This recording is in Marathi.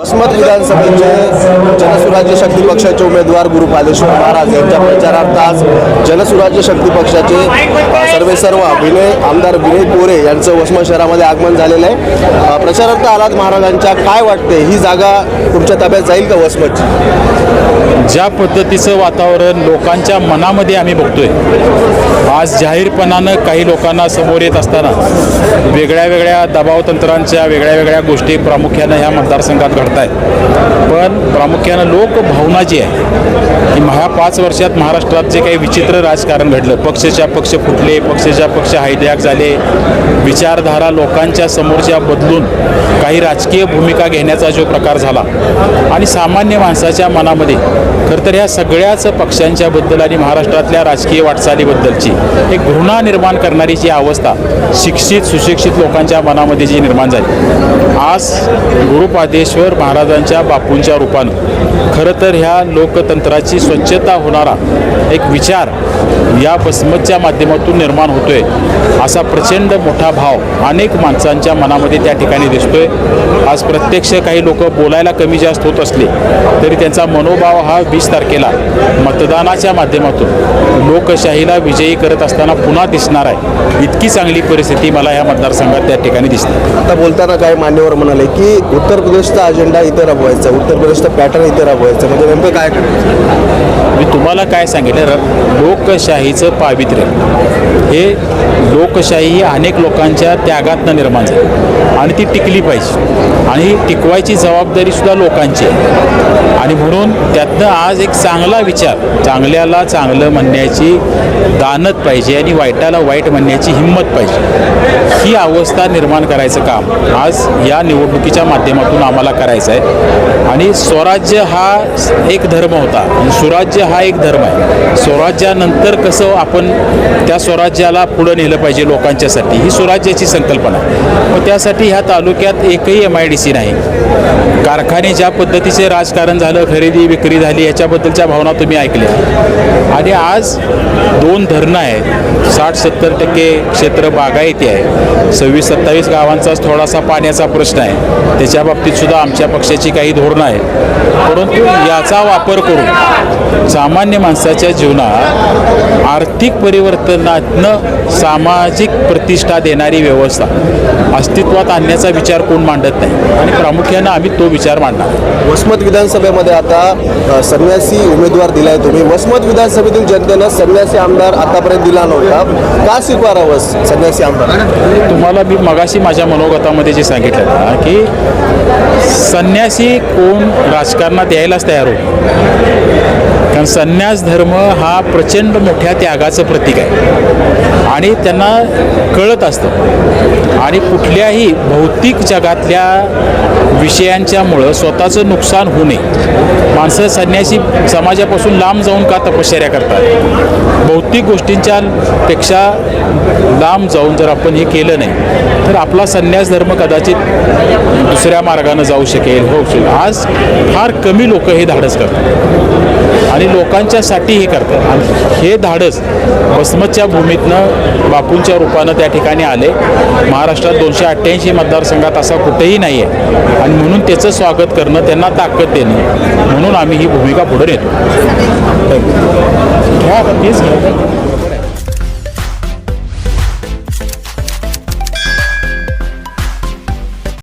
वसमत विधानसभेचे जनसुराज्य शक्ती पक्षाचे उमेदवार गुरु पालेश्वर महाराज यांच्या प्रचारार्थ आज जनसुराज्य शक्ती पक्षाचे सर्वे सर्व विनय आमदार विनय कोरे यांचं वसमत शहरामध्ये आगमन झालेलं आहे. प्रचारार्थ आलात महाराजांच्या. काय वाटते ही जागा तुमच्या ताब्यात जाईल का वसमतची? ज्या पद्धतीचं वातावरण लोकांच्या मनामध्ये आम्ही बघतोय आज जाहीरपणानं काही लोकांना समोर येत असताना वेगळ्या वेगळ्या दबाव तंत्रांच्या वेगळ्या वेगळ्या गोष्टी प्रामुख्यानं ह्या मतदारसंघात घडत आहेत पण प्रामुख्यानं लोकभावना जी आहे की ह्या पाच वर्षात महाराष्ट्रात जे काही विचित्र राजकारण घडलं पक्षच्या पक्ष फुटले पक्षच्या पक्ष हायजॅक झाले विचारधारा लोकांच्या समोरच्या बदलून काही राजकीय भूमिका घेण्याचा जो प्रकार झाला आणि सामान्य माणसाच्या मनामध्ये खरं तर ह्या सगळ्याच पक्षांच्याबद्दल आणि महाराष्ट्रातल्या राजकीय वाटचालीबद्दलची एक घृणा निर्माण करणारी जी अवस्था शिक्षित सुशिक्षित लोकांच्या मनामध्ये जी निर्माण झाली. आज गुरुपादेश्वर महाराजांच्या बापूंच्या रूपानं खरं तर ह्या लोकतंत्राची स्वच्छता होणारा एक विचार या बसमतच्या माध्यमातून निर्माण होतोय असा प्रचंड मोठा भाव अनेक माणसांच्या मनामध्ये त्या ठिकाणी दिसतोय. आज प्रत्यक्ष काही लोक बोलायला कमी जास्त होत असले तरी त्यांचा मनोभाव हा वीस तारखेला मतदानाच्या माध्यमातून लोकशाहीला विजयी करत असताना पुन्हा दिसणार आहे. इतकी चांगली परिस्थिती मला या मतदारसंघात त्या ठिकाणी दिसते. आता बोलताना काय मान्यवर म्हणाले की उत्तर प्रदेशचा अजेंडा इथे राबवायचा उत्तर प्रदेशचा पॅटर्न इथे राबवायचं. म्हणजे नेमकं काय करायचं? मी तुम्हाला काय सांगितलं र- लोकशाहीचं पावित्र्य. हे लोकशाही ही अनेक लोकांच्या त्यागातनं निर्माण झाली. आणि ती टिकली पाहिजे. आणि ही टिकवायची जबाबदारीसुद्धा लोकांची आहे. आणि म्हणून त्यातनं आज एक चांगला विचार चांगल्याला चांगलं म्हणण्याची दानत पाहिजे आणि वाईटाला वाईट म्हणण्याची हिंमत पाहिजे. ही अवस्था निर्माण करायचं काम आज या निवडणुकीच्या माध्यमातून आम्हाला करायचं आहे. आणि स्वराज्य हा एक धर्म होता. स्वराज्य सुराज्य हा एक धर्म आहे. स्वराज्यानंतर कसं आपण त्या स्वराज्याला पुढं नेलं पाहिजे लोकांच्यासाठी ही स्वराज्याची संकल्पना व मग त्यासाठी ह्या तालुक्यात एकही एम आय डी सी नाही. कारखाने ज्या पद्धतीचे राजकारण झालं खरेदी विक्री झाली याच्याबद्दलच्या भावना तुम्ही ऐकल्या. आणि आज दोन धरणं आहेत. साठ सत्तर टक्के क्षेत्र बागायती आहे. सव्वीस सत्तावीस गावांचाच थोडासा पाण्याचा प्रश्न आहे. त्याच्या बाबतीत सुद्धा आमच्या पक्षाची काही धोरणं आहेत. परंतु याचा वापर करून सामान्य माणसाच्या जीवनात आर्थिक परिवर्तनातनं सामाजिक प्रतिष्ठा देणारी व्यवस्था. अस्तित्वात आणण्याचा विचार कोण मांडत नाही. आणि प्रामुख्यानं आम्ही तो विचार मांडणार. वसमत विधानसभेमध्ये आता संन्यासी उमेदवार दिलाय तुम्ही. वसमत विधानसभेतील जनतेनं संन्यासी आमदार आतापर्यंत दिला नव्हता. का स्वीकारावं संन्यासी आमदार? तुम्हाला मी मगाशी माझ्या मनोगतामध्ये जे सांगितलं की संन्यासी कोण राजकारणात यायलाच तयार होतो कारण संन्यास धर्म हा प्रचंड मोठ्या त्यागाचं प्रतीक आहे. आणि त्यांना कळत असतं. आणि कुठल्याही भौतिक जगातल्या विषयांच्यामुळं स्वतःचं नुकसान होऊ नये. माणसं संन्यासी समाजापासून लांब जाऊन का तपश्चर्या करतात? भौतिक गोष्टींच्या पेक्षा लांब जाऊन जर आपण हे केलं नाही तर आपला संन्यास धर्म कदाचित दुसऱ्या मार्गानं जाऊ शकेल होऊ शकेल. आज फार कमी लोक हे धाडस करतात. आणि लोकांच्यासाठी हे करतात. आणि हे धाडस भस्मच्या भूमीतनं बापूंच्या रूपानं त्या ठिकाणी आले. महाराष्ट्रात दोनशे अठ्ठ्याऐंशी मतदारसंघात असा कुठेही नाही आहे आणि म्हणून त्याचं स्वागत करणं त्यांना ताकद देणं म्हणून आम्ही ही भूमिका पुढे नेतो. थँक्यू तेच घ्या.